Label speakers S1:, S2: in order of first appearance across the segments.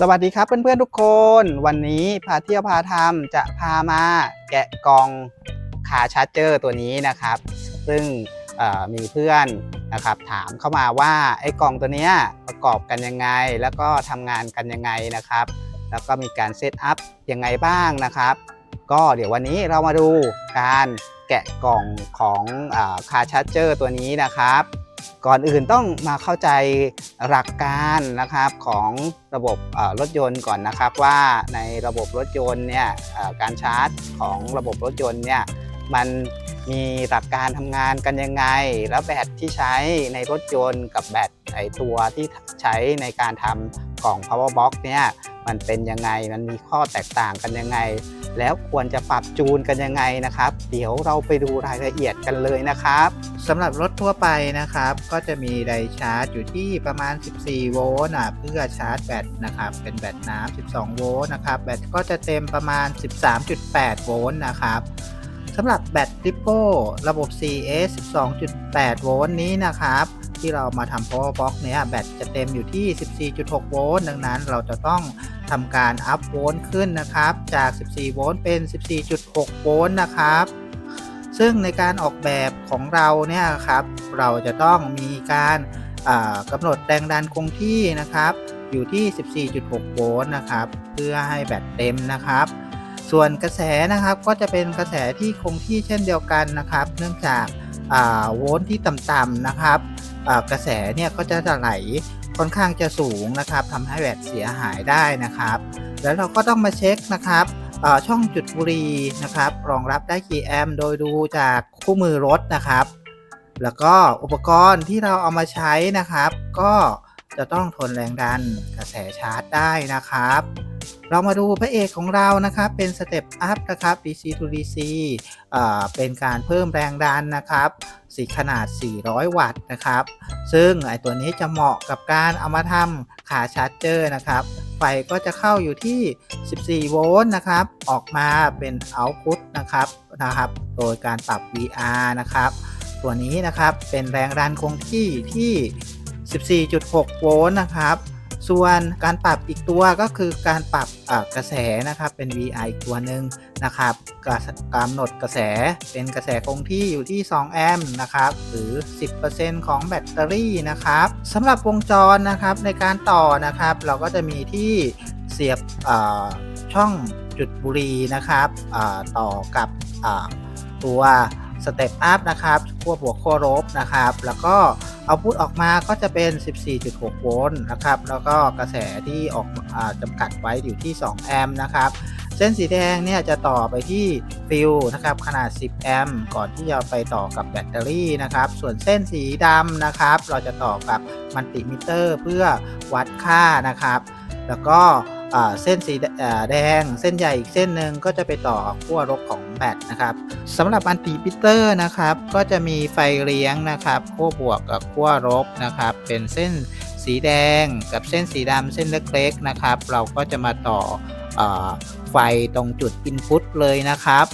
S1: สวัสดีครับเพื่อนๆทุกคน วันนี้พาเที่ยวพาทำจะพามาแกะกล่องคาชาร์เจอร์ตัวนี้นะครับ ซึ่งมีเพื่อนนะครับถามเข้ามาว่าไอ้กล่องตัวนี้ประกอบกันยังไง แล้วก็ทำงานกันยังไงนะครับ แล้วก็มีการเซตอัพยังไงบ้างนะครับ ก็เดี๋ยววันนี้เรามาดูการแกะกล่องของคาชาร์เจอร์ตัวนี้นะครับ ก่อนอื่นต้องมาเข้าใจหลักการนะครับของระบบรถยนต์ก่อนนะครับว่าในระบบรถยนต์เนี่ยการชาร์จของระบบรถยนต์เนี่ยมันมีหลักการทำงานกันยังไง แล้วแบตที่ใช้ในรถยนต์กับแบตไอตัวที่ใช้ในการทำกล่อง power box เนี่ย มันเป็นยังไง มันมีข้อแตกต่างกันยังไง แล้วควรจะปรับจูนกันยังไงนะครับ เดี๋ยวเราไปดูรายละเอียดกันเลยนะครับสำหรับรถทั่วไปนะครับ ก็จะมีไดชาร์จอยู่ที่ประมาณ 14 โวลต์นะเพื่อชาร์จแบตนะครับ เป็นแบตน้ำ 12 โวลต์นะครับ แบตก็จะเต็มประมาณ 13.8 โวลต์นะครับสำหรับแบตริปโป้ระบบ CS 12.8 โวลต์นี้นะครับ ที่เรามาทำ power box เนี้ยแบตจะเต็มอยู่ที่ 14.6 โวลต์ดังนั้นเราจะต้องทำการอัพโวลต์ขึ้นนะครับ จาก 14 โวลต์เป็น 14.6 โวลต์นะครับซึ่งในการออกแบบของเราเนี่ยครับเราจะต้องมีการกำหนดแรงดันคงที่นะครับ อยู่ที่ 14.6 โวลต์นะครับ เพื่อให้แบตเต็มนะครับ ส่วนกระแสนะครับก็จะเป็นกระแสที่คงที่เช่นเดียวกันนะครับ เนื่องจากโวลต์ที่ต่ำๆนะครับ กระแสเนี่ยก็จะไหลค่อนข้างจะสูงนะครับทำให้แบตเสียหายได้นะครับ แล้วเราก็ต้องมาเช็คนะครับช่องจุดบุหรี่นะครับ รองรับได้กี่แอมป์โดยดูจากคู่มือรถนะครับ แล้วก็อุปกรณ์ที่เราเอามาใช้นะครับ ก็จะต้องทนแรงดันกระแสชาร์จได้นะครับ เรามาดูพระเอกของเรานะครับ เป็นสเต็ปอัพนะครับ DC to DC เป็นการเพิ่มแรงดันนะครับสีขนาด 400 วัตต์นะครับ ซึ่งไอตัวนี้จะเหมาะกับการเอามาทำขาชาร์จเจอร์นะครับ ไฟก็จะเข้าอยู่ที่ 14 โวลต์นะครับ ออกมาเป็นเอาต์พุตนะครับนะครับ โดยการปรับ VR นะครับ ตัวนี้นะครับเป็นแรงดันคงที่ที่ 14.6 โวลต์นะครับ ส่วนการปรับอีกตัวก็คือการปรับกระแสนะครับเป็น VI อีกตัวหนึ่งนะครับกรกำหนดกระแสเป็นกระแสคงที่อยู่ที่ 2 แอมป์นะครับหรือ 10%ของแบตเตอรี่นะครับสำหรับวงจรนะครับในการต่อนะครับ เราก็จะมีที่เสียบช่องจุดบุรีนะครับต่อกับตัว สเต็ปอัพนะครับขั้วบวกขั้วลบนะครับ แล้วก็เอาพุทออกมาก็จะเป็น 14.6 โวลต์นะครับ แล้วก็กระแสที่ออกอจำกัดไว้อยู่ที่ 2 แอมป์นะครับ เส้นสีแดงเนี่ยจะต่อไปที่ฟิลนะครับ ขนาด 10 แอมป์ก่อนที่จะไปต่อกับแบตเตอรี่นะครับ ส่วนเส้นสีดำนะครับ เราจะต่อกับมัลติมิเตอร์เพื่อวัดค่านะครับ แล้วก็เส้นสีแอ่าแดงเส้นใหญ่อีกเส้นหนึ่งก็จะไปต่อขั้วลบของ แบตนะครับสำหรับอันติมิเตอร์นะครับก็จะมีไฟเลี้ยงนะครับขั้วบวกกับขั้วลบนะครับเป็นเส้นสีแดงกับเส้นสีดำเส้นเล็กๆนะครับ เราก็จะมาต่ออไฟตรงจุด Input เลยนะครับ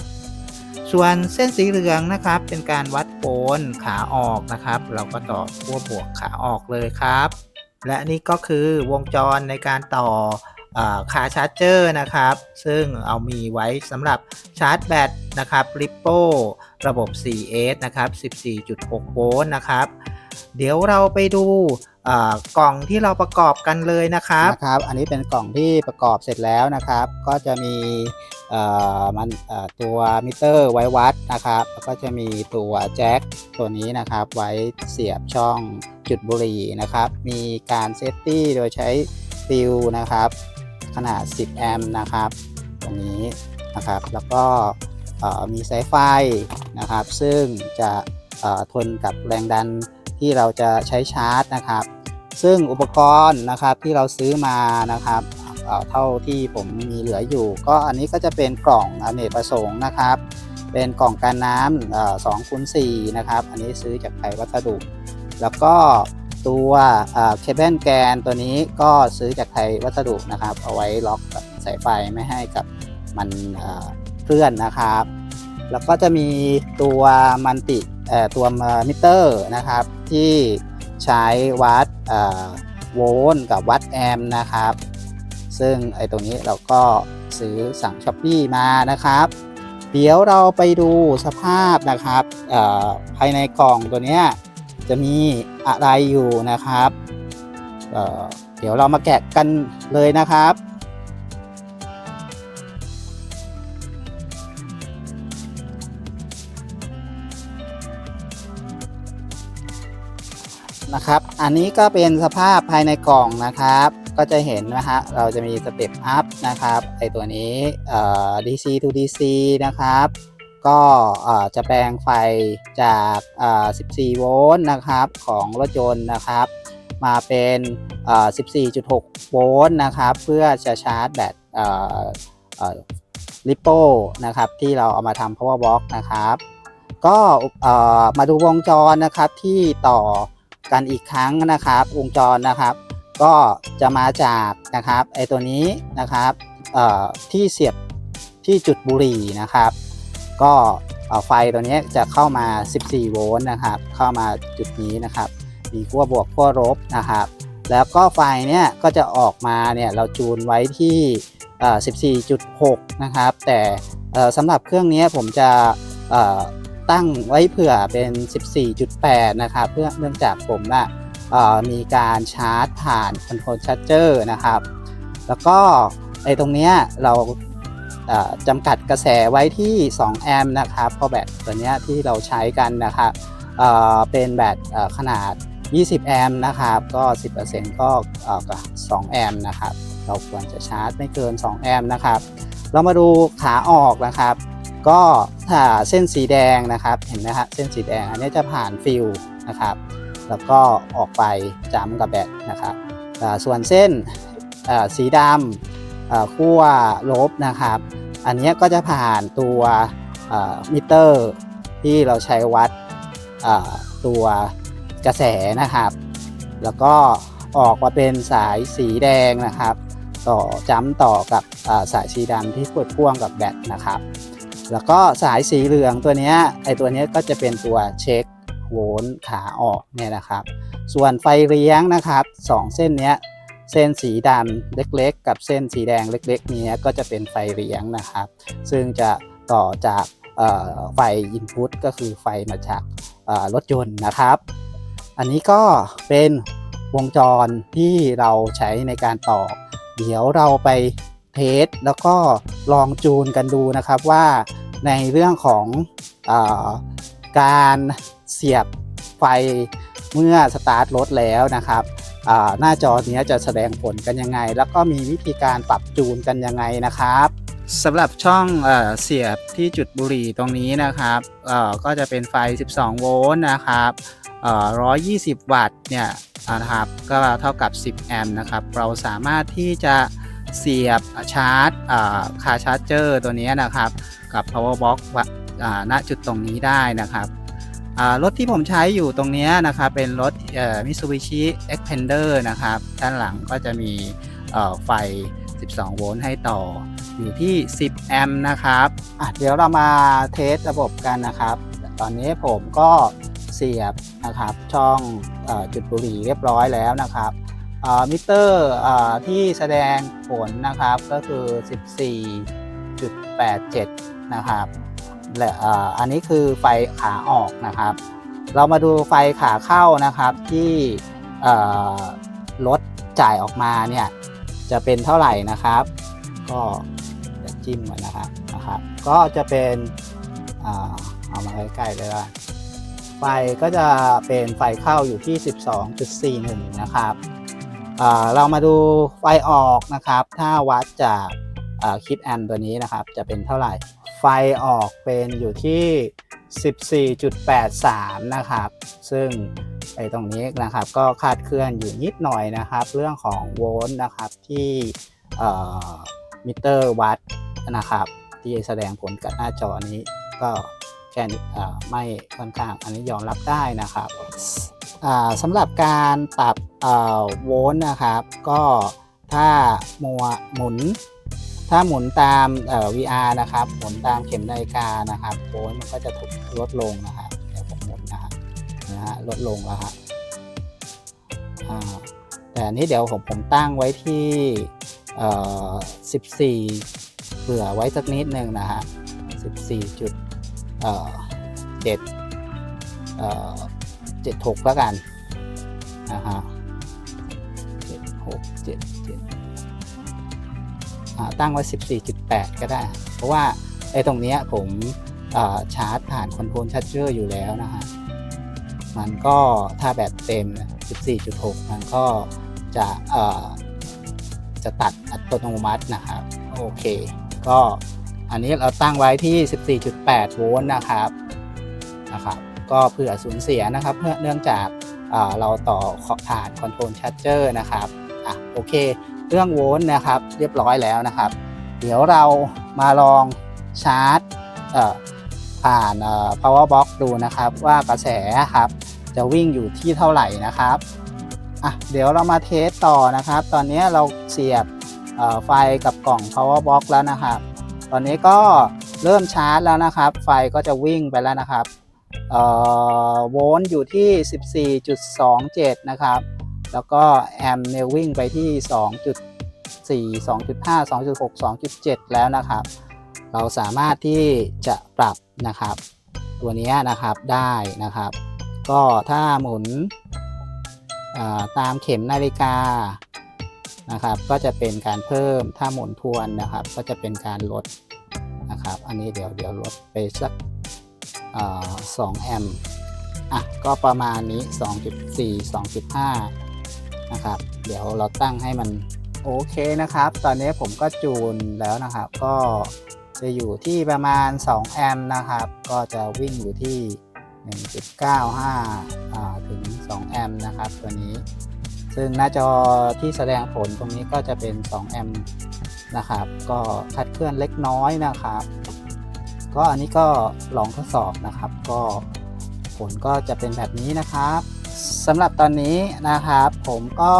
S1: ส่วนเส้นสีเหลืองนะครับ เป็นการวัดโวลต์ขาออกนะครับ เราก็ต่อขั้วบวกขาออกเลยครับ และนี่ก็คือวงจรในการต่อ คาชาร์จเจอร์นะครับ ซึ่งเอามีไว้สำหรับชาร์จแบตนะครับริปโป้ระบบ 4S นะครับ 14.6 โวลต์นะครับ เดี๋ยวเราไปดูกล่องที่เราประกอบกันเลยนะครับนะครับ อันนี้เป็นกล่องที่ประกอบเสร็จแล้วนะครับ ก็จะมีมันตัวมิเตอร์ไว้วัดนะครับแล้วก็จะมีตัวแจ็คตัวนี้นะครับ ไว้เสียบช่องจุดบุหรี่นะครับ มีการเซฟตี้โดยใช้ฟิลนะครับ ขนาด 10 แอมป์นะครับ ตรงนี้นะครับ แล้วก็มีสายไฟนะครับ ซึ่งจะทนกับแรงดันที่เราจะใช้ชาร์จนะครับ ซึ่งอุปกรณ์นะครับที่เราซื้อมานะครับเเท่าที่ผมมีเหลืออยู่ ก็อันนี้ก็จะเป็นกล่องอเนกประสงค์นะครับ เป็นกล่องกันน้ำสองคูณสี่นะครับ อันนี้ซื้อจากไทยวัสดุ แล้วก็ ตัวเคเบิลแกนตัวนี้ก็ซื้อจากไทยวัสดุนะครับ เอาไว้ล็อกสายไฟไม่ให้กับมันเคลื่อนนะครับ แล้วก็จะมีตัวมันติตัวมิเตอร์นะครับ ที่ใช้วัดโวลต์กับวัดแอมป์นะครับ
S2: ซึ่งไอ้ตรงนี้เราก็ซื้อสั่งช้อปปี้มานะครับ เดี๋ยวเราไปดูสภาพนะครับภายในกล่องตัวเนี้ย จะมีอะไรอยู่นะครับเเดี๋ยวเรามาแกะกันเลยนะครับ นะครับ อันนี้ก็เป็นสภาพภายในกล่องนะครับ ก็จะเห็นนะฮะเราจะมีสเต็ปอัพนะครับไอตัวนี้เอ่อ DC to DC นะครับ ก็จะแปลงไฟจาก 14 โวลต์นะครับของรถยนต์นะครับ มาเป็น 14.6 โวลต์นะครับ เพื่อจะชาร์จแบตลิโป้นะครับที่เราเอามาทำ power box นะครับ ก็มาดูวงจรนะครับที่ต่อกันอีกครั้งนะครับ วงจรนะครับ ก็จะมาจากนะครับไอตัวนี้นะครับที่เสียบที่จุดบุหรี่นะครับ ก็ไฟตัวนี้จะเข้ามา 14 โวลต์นะครับ เข้ามาจุดนี้นะครับ มีขั้วบวกขั้วลบนะครับ แล้วก็ไฟเนี่ยก็จะออกมาเนี่ยเราจูนไว้ที่ 14.6 นะครับ แต่สำหรับเครื่องนี้ผมจะตั้งไว้เผื่อเป็น 14.8 นะครับ เพื่อเนื่องจากผมนะเอ่อมีการชาร์จผ่านคอนโทรลชาร์เจอร์นะครับ แล้วก็ไอ้ตรงเนี้ยเรา จำกัดกระแสไว้ที่ 2 แอมป์นะครับเพราะแบตตัวนี้ที่เราใช้กันนะครับเเป็นแบตขนาด 20 แอมป์นะครับ ก็ 10%ก็2แอมป์นะครับ เราควรจะชาร์จไม่เกิน 2 แอมป์นะครับ เรามาดูขาออกนะครับ ก็ถ้าเส้นสีแดงนะครับ เห็นไหมฮะเส้นสีแดงอันนี้จะผ่านฟิลนะครับ แล้วก็ออกไปจ้ำกับแบตนะครับ ส่วนเส้นสีดำขั้วลบนะครับ อันนี้ก็จะผ่านตัวมิเตอร์ที่เราใช้วัดตัวกระแสนะครับ แล้วก็ออกมาเป็นสายสีแดงนะครับ ต่อจ้ำต่อกับาสายสีดำที่กดพ่วงกับแบตนะครับ แล้วก็สายสีเหลืองตัวนี้ไอตัวนี้ก็จะเป็นตัวเช็คโวลต์ขาออกเนี่ยนะครับ ส่วนไฟเลี้ยงนะครับสองเส้นเนี้ย เส้นสีดำเล็กๆ กับเส้นสีแดงเล็ก ๆ นี้ก็จะเป็นไฟเลี้ยงนะครับ ซึ่งจะต่อจากไฟอินพุตก็คือไฟมาจากรถยนต์นะครับ อันนี้ก็เป็นวงจรที่เราใช้ในการต่อ เดี๋ยวเราไปเทสแล้วก็ลองจูนกันดูนะครับว่าในเรื่องของอการเสียบไฟเมื่อสตาร์ทรถแล้วนะครับ หน้าจอเนี้ยจะแสดงผลกันยังไง แล้วก็มีวิธีการปรับจูนกันยังไงนะครับสำหรับช่องเอเสียบที่จุดบุหรี่ตรงนี้นะครับก็จะเป็นไฟ 12 โวลต์นะครับ120 วัตต์เนี่ยนะครับก็เท่ากับ 10 แอมป์นะครับ เราสามารถที่จะเสียบชาร์จคาชาร์จเจอร์ตัวนี้นะครับ กับ power box ณจุดตรงนี้ได้นะครับ รถที่ผมใช้อยู่ตรงนี้นะครับเป็นรถเอ่อ Mitsubishi Xpander นะครับ ด้านหลังก็จะมีไฟ 12 โวลต์ให้ต่ออยู่ที่ 10 แอมป์นะครับเดี๋ยวเรามาเทสระบบกันนะครับ ตอนนี้ผมก็เสียบนะครับช่องอจุดบุหรี่เรียบร้อยแล้วนะครับมิเตอร์ที่แสดงผลนะครับก็คือ 14.87 นะครับ และอ,อันนี้คือไฟขาออกนะครับ เรามาดูไฟขาเข้านะครับที่รถจ่ายออกมาเนี่ยจะเป็นเท่าไหร่นะครับ ก็เดี๋ยวจิ้มก่อนนะครับนะครับ ก็จะเป็นอ่าเอามาใกล้ๆเลยว่าไฟก็จะเป็นไฟเข้าอยู่ที่ 12.41 นะครับอ่าเรามาดูไฟออกนะครับ ถ้าวัดจากคิดแอมตัวนี้นะครับ จะเป็นเท่าไหร่ ไฟออกเป็นอยู่ที่ 14.83 นะครับ ซึ่งไอ้ตรงนี้นะครับก็คาดเคลื่อนอยู่นิดหน่อยนะครับ เรื่องของโวลต์นะครับที่มิเตอร์วัดนะครับ ที่แสดงผลกับหน้าจอนี้ก็แค่ไม่ค่อนข้างอันนี้ยอมรับได้นะครับสำหรับการปรับโวลต์นะครับ ก็ถ้ามัวหมุน ถ้าหมุนตามเอ่อ VR นะครับ หมุนตามเข็มนาฬิกานะครับโวลต์มันก็จะถูกลดลงนะครับเดี๋ยวผมหมุนนะครับนะฮะลดลงแล้วครับอ่าแต่นี้เดี๋ยวผมผมตั้งไว้ที่เอ่อ14เผื่อไว้สักนิดหนึ่งนะฮะ14จุดเอ่อ7เอ่อ76แล้วกันนะฮะ7.67 ตั้งไว้ 14.8 ก็ได้ เพราะว่าไอ้ตรงนี้ผมชาร์จผ่านคอนโทรลชัดเจอร์อยู่แล้วนะฮะ มันก็ถ้าแบตเต็ม 14.6 มันก็จะจะตัดอัตโนมัตินะครับ โอเค ก็อันนี้เราตั้งไว้ที่ 14.8 โวลต์นะครับนะครับ ก็เผื่อสูญเสียนะครับเพื่อเนื่องจากเอ่อเราต่อผ่านคอนโทรลชั r เจอร์นะครับ อะ โอเค เรื่องโวลต์นะครับ เรียบร้อยแล้วนะครับ เดี๋ยวเรามาลองชาร์จผ่าน power box ดูนะครับ ว่ากระแสครับ จะวิ่งอยู่ที่เท่าไหร่นะครับอะเดี๋ยวเรามาเทสต่อนะครับ ตอนนี้เราเสียบไฟกับกล่อง power box แล้วนะครับ ตอนนี้ก็เริ่มชาร์จแล้วนะครับ ไฟก็จะวิ่งไปแล้วนะครับโวลต์อยู่ที่ 14.27 นะครับ แล้วก็แอมเนี่ยวิ่งไปที่ 2.4 2.5 2.6 2.7 แล้วนะครับ เราสามารถที่จะปรับนะครับ ตัวนี้นะครับได้นะครับ ก็ถ้าหมุนตามเข็มนาฬิกานะครับ ก็จะเป็นการเพิ่มถ้าหมุนทวนนะครับ ก็จะเป็นการลดนะครับ อันนี้เดี๋ยวเดี๋ยวลดไปสักอ่า2แอมป์อะก็ประมาณนี้ 2.4 2.5 นะครับ เดี๋ยวเราตั้งให้มันโอเคนะครับ ตอนนี้ผมก็จูนแล้วนะครับ ก็จะอยู่ที่ประมาณ 2 แอมป์นะครับ ก็จะวิ่งอยู่ที่ 1.95ถึง 2 แอมป์นะครับ ตัวนี้ ซึ่งหน้าจอที่แสดงผลตรงนี้ก็จะเป็น 2 แอมป์นะครับ ก็คัดเคลื่อนเล็กน้อยนะครับ ก็อันนี้ก็ลองทดสอบนะครับ ก็ผลก็จะเป็นแบบนี้นะครับ สำหรับตอนนี้นะครับ ผมก็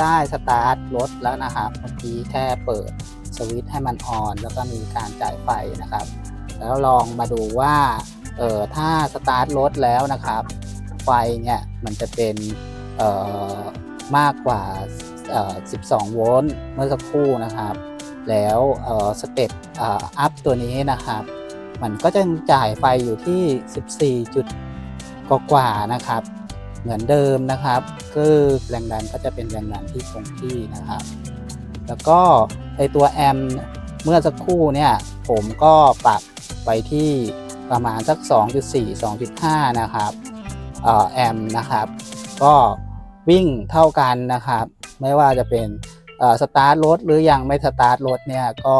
S2: ได้สตาร์ทรถแล้วนะครับเมื่อกี้แค่เปิดสวิตช์ให้มันออน แล้วก็มีการจ่ายไฟนะครับ แล้วลองมาดูว่าเออถ้าสตาร์ทรถแล้วนะครับ ไฟเนี่ยมันจะเป็นเอ่อมากกว่าเอ่อ12 โวลต์เมื่อสักครู่นะครับ แล้วเอ่อสเต็ปเอ่ออัพตัวนี้นะครับ มันก็จะจ่ายไฟอยู่ที่ 14 จุดกว่าๆนะครับ เหมือนเดิมนะครับคือแรงดันก็จะเป็นแรงดันที่คงที่นะครับ แล้วก็ไอตัวแอมเมื่อสักครู่เนี่ยผมก็ปรับไปที่ประมาณสัก 2.4 2.5 นะครับออแอมนะครับ ก็วิ่งเท่ากันนะครับ ไม่ว่าจะเป็นสตาร์ทรถหรือยังไม่สตาร์ทรถเนี่ยก็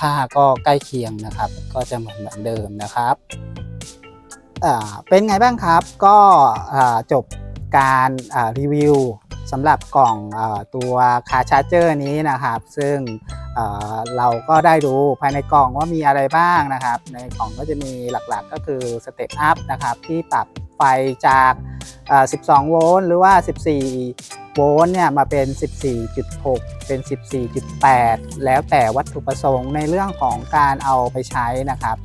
S2: ค่าก็ใกล้เคียงนะครับ ก็จะเหมือนเหมือนเดิมนะครับ เป็นไงบ้างครับ ก็จบการรีวิวสำหรับกล่องอตัวคาชาร์เจอร์นี้นะครับ ซึ่งเราก็ได้ดูภายในกล่องว่ามีอะไรบ้างนะครับ ในกล่องก็จะมีหลักๆก็คือสเต็ปอัพนะครับที่ปรับ ฟจาก 12 โวลต์หรือว่า 14 โวลต์เนี่ยมาเป็น 14.6 เป็น 14.8 แล้วแต่วัตถุประสงค์ในเรื่องของการเอาไปใช้นะครับ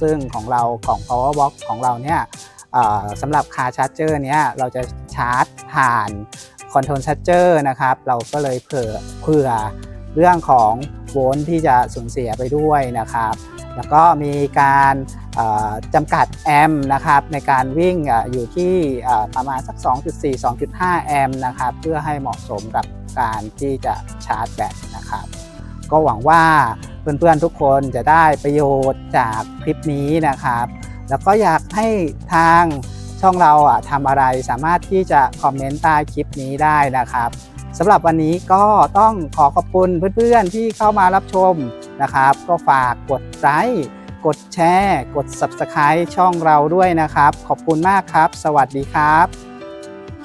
S2: ซึ่งของเรากล่อง power box ของเราเนี่ยสำหรับคาชาร์เจอร์เนี้ยเราจะชาร์จผ่านคอนโทรลชาร์เจอร์นะครับ เราก็เลยเผื่อเผื่อ เรื่องของโวลต์ที่จะสูญเสียไปด้วยนะครับ แล้วก็มีการจำกัดแอมป์นะครับในการวิ่งอยู่ที่ประมาณสัก 2.4 2.5 แอมป์นะครับเพื่อให้เหมาะสมกับการที่จะชาร์จแบตนะครับ ก็หวังว่าเพื่อนๆทุกคนจะได้ประโยชน์จากคลิปนี้นะครับ แล้วก็อยากให้ทางช่องเราอะทำอะไรสามารถที่จะคอมเมนต์ใต้คลิปนี้ได้นะครับ สำหรับวันนี้ก็ต้องขอขอบคุณเพื่อนๆที่เข้ามารับชมนะครับ ก็ฝากกดไลค์กดแชร์ กด Subscribe ช่องเราด้วยนะครับ ขอบคุณมากครับ สวัสดีครับ